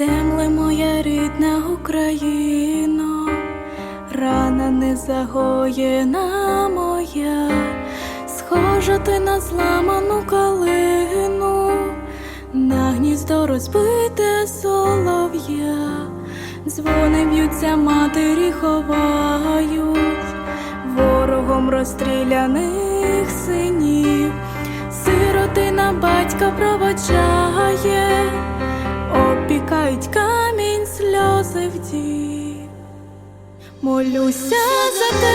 Земле моя рідна Україно, рана не загоєна моя, схожа ти на зламану калину, на гніздо розбите солов'я, дзвони б'ються, матері ховають, ворогом розстріляних синів, сиротина батька проводжає опікають камінь сльози в дім. Молюся за тебе,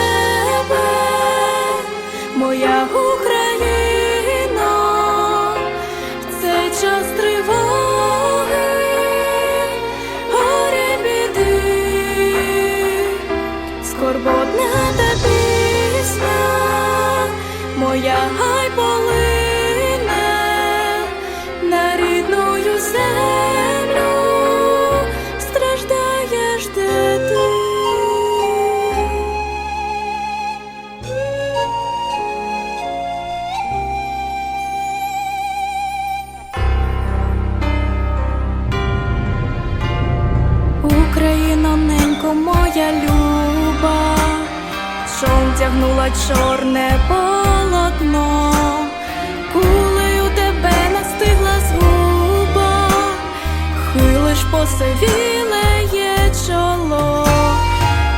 Ненько моя люба, чом тягнула чорне полотно, кулею тебе настигла згуба, хилиш посивіле є чоло,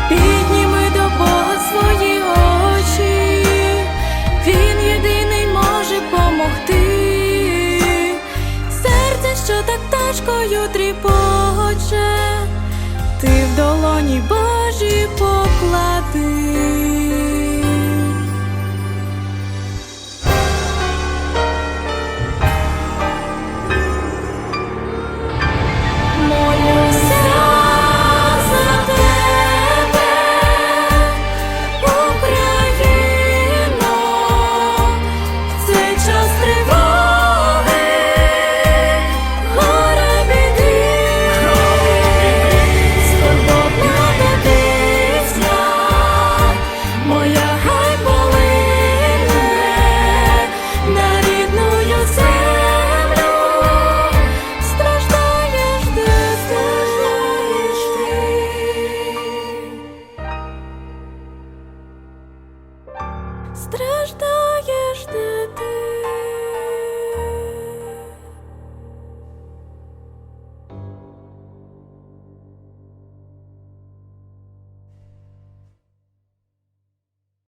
підніми до Бога свої очі, він єдиний може помогти. Серце, що так тяжкою тріпоче, ти в долоні Божі Страждаєш